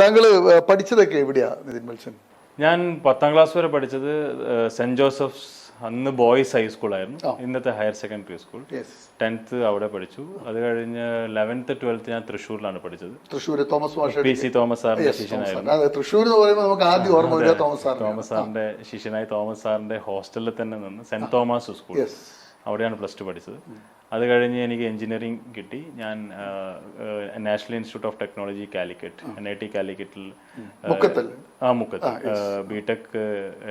താങ്കൾ പഠിച്ചതൊക്കെ എവിടെയാ നിതിൻ മത്സൻ ഞാൻ പത്താം ക്ലാസ് വരെ പഠിച്ചത് സെന്റ് ജോസഫ്സ് അന്ന് ബോയ്സ് ഹൈസ്കൂളായിരുന്നു ഇന്നത്തെ ഹയർ സെക്കൻഡറി സ്കൂൾ. ടെൻത്ത് അവിടെ പഠിച്ചു. അത് കഴിഞ്ഞ് ലെവൻത്ത് ട്വൽത്ത് ഞാൻ തൃശ്ശൂരിലാണ് പഠിച്ചത്. തൃശ്ശൂർ തോമസ് മാഷ പി സി തോമസ് സാറിന്റെ ശിഷ്യനായിരുന്നു. തൃശ്ശൂർ എന്ന് പറയുമ്പോൾ നമുക്ക് ആദ്യം ഓർമ്മ തോമസ് തോമസ് സാറിന്റെ ശിഷ്യനായി തോമസ് സാറിന്റെ ഹോസ്റ്റലിൽ തന്നെ നിന്ന് സെന്റ് തോമസ് സ്കൂൾ. അവിടെയാണ് പ്ലസ് ടു പഠിച്ചത്. അത് കഴിഞ്ഞ് എനിക്ക് എഞ്ചിനീയറിംഗ് കിട്ടി. ഞാൻ national institute of technology Calicut N I T കാലിക്കറ്റിൽ ആ മുക്കത്ത് ബി ടെക്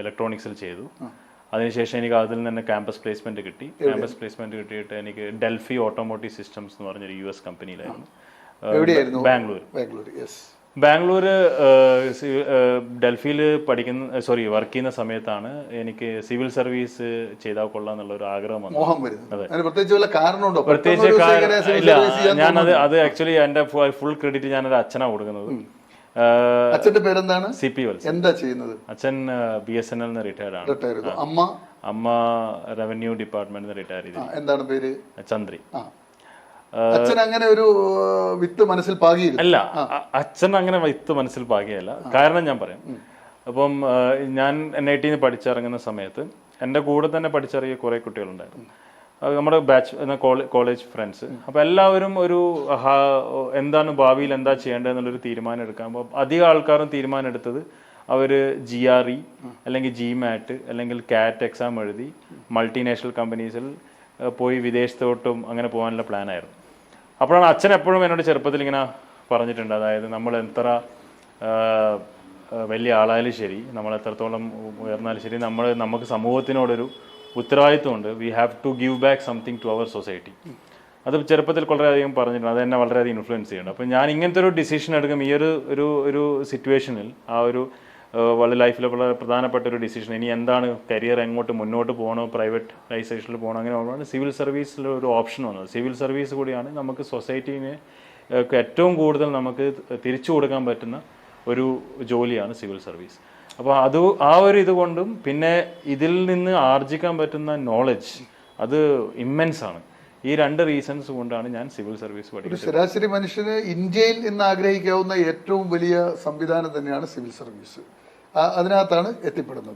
ഇലക്ട്രോണിക്സിൽ ചെയ്തു. അതിനുശേഷം എനിക്ക് അതിൽ നിന്ന് ക്യാമ്പസ് പ്ലേസ്മെന്റ് കിട്ടി. ക്യാമ്പസ് പ്ലേസ്മെന്റ് കിട്ടിയിട്ട് എനിക്ക് ഡെൽഫി ഓട്ടോമോട്ടീവ് സിസ്റ്റംസ് എന്ന് പറഞ്ഞൊരു യു എസ് കമ്പനിയിലായിരുന്നു ബാംഗ്ലൂർ ബാംഗ്ലൂർ യെസ് ബാംഗ്ലൂർ ഡൽഹിയിൽ പഠിക്കുന്ന സോറി വർക്ക് ചെയ്യുന്ന സമയത്താണ് എനിക്ക് സിവിൽ സർവീസ് ചെയ്താൽ കൊള്ളാം എന്നുള്ള ഒരു ആഗ്രഹം വന്നു പ്രത്യേകിച്ച് പ്രത്യേകിച്ച് ഇല്ല ഞാനത് അത് ആക്ച്വലി എന്റെ ഫുൾ ക്രെഡിറ്റ് ഞാനത് അച്ഛനാണ് കൊടുക്കുന്നത്. അച്ഛന്റെ പേരെന്താണ്? സി പി വത്സ എന്താ ചെയ്യുന്നത്? അച്ഛൻ B S N L retired ആണ്. അമ്മ? അമ്മ റവന്യൂ ഡിപ്പാർട്ട്മെന്റ് റിട്ടയർ ചെയ്തു എന്താണ് പേര്? ചന്ദ്രി. അച്ഛൻ അങ്ങനെ ഒരു വിത്ത് മനസ്സിൽ പാകിയില്ല. അല്ല അച്ഛൻ അങ്ങനെ വിത്ത് മനസ്സിൽ പാകിയല്ല. കാരണം ഞാൻ പറയാം. അപ്പം ഞാൻ എൻ ഐ ടിന്ന് പഠിച്ചിറങ്ങുന്ന സമയത്ത് എന്റെ കൂടെ തന്നെ പഠിച്ചിറങ്ങിയ കുറേ കുട്ടികളുണ്ടായിരുന്നു. നമ്മുടെ ബാച്ച് കോളേജ് ഫ്രണ്ട്സ്. അപ്പോൾ എല്ലാവരും ഒരു എന്താണ് ഭാവിയിൽ എന്താ ചെയ്യേണ്ടതെന്നുള്ളൊരു തീരുമാനം എടുക്കാൻ അപ്പോൾ അധികം ആൾക്കാരും തീരുമാനം എടുത്തത് അവർ ജി ആർ ഇ അല്ലെങ്കിൽ ജി മാറ്റ് അല്ലെങ്കിൽ കാറ്റ് എക്സാം എഴുതി മൾട്ടിനാഷണൽ കമ്പനീസിൽ പോയി വിദേശത്തോട്ടും അങ്ങനെ പോകാനുള്ള പ്ലാനായിരുന്നു അപ്പോഴാണ് അച്ഛൻ എപ്പോഴും എന്നോട് ചെറുപ്പത്തിൽ ഇങ്ങനെ പറഞ്ഞിട്ടുണ്ട്. അതായത് നമ്മൾ എത്ര വലിയ ആളായാലും ശരി നമ്മൾ എത്രത്തോളം ഉയർന്നാലും ശരി നമ്മൾ നമുക്ക് സമൂഹത്തിനോടൊരു ഉത്തരവാദിത്വമുണ്ട്. We have to give back something to our society അത് ചെറുപ്പത്തിൽ വളരെയധികം പറഞ്ഞിട്ടുണ്ട്. അത് എന്നെ വളരെയധികം ഇൻഫ്ലുവൻസ് ചെയ്യുന്നുണ്ട്. അപ്പോൾ ഞാൻ ഇങ്ങനത്തെ ഒരു ഡിസിഷൻ എടുക്കും. ഈ ഒരു ഒരു ഒരു സിറ്റുവേഷനിൽ ആ ഒരു വളരെ ലൈഫിലെ വളരെ പ്രധാനപ്പെട്ട ഒരു ഡിസിഷൻ ഇനി എന്താണ് കരിയർ എങ്ങോട്ട് മുന്നോട്ട് പോകണോ പ്രൈവറ്റ് ലൈസേഷനിൽ പോകണോ അങ്ങനെ ഉള്ളതാണ് സിവിൽ സർവീസിൽ ഒരു ഓപ്ഷൻ വന്നത്. സിവിൽ സർവീസ് കൂടിയാണ് നമുക്ക് സൊസൈറ്റീനെ ഏറ്റവും കൂടുതൽ നമുക്ക് തിരിച്ചു കൊടുക്കാൻ പറ്റുന്ന ഒരു ജോലിയാണ് സിവിൽ സർവീസ് അപ്പോൾ അത് ആ ഒരു ഇതുകൊണ്ടും പിന്നെ ഇതിൽ നിന്ന് ആർജിക്കാൻ പറ്റുന്ന നോളജ് അത് ഇമ്മൻസ് ആണ്. ഈ രണ്ട് റീസൺസ് കൊണ്ടാണ് ഞാൻ സിവിൽ സർവീസ് പഠിക്കുന്നത്. ശരാശരി മനുഷ്യന് ഇന്ത്യയിൽ ഇന്ന് ആഗ്രഹിക്കാവുന്ന ഏറ്റവും വലിയ സംവിധാനം തന്നെയാണ് സിവിൽ സർവീസ് അതിനകത്താണ് എത്തിപ്പെടുന്നത്.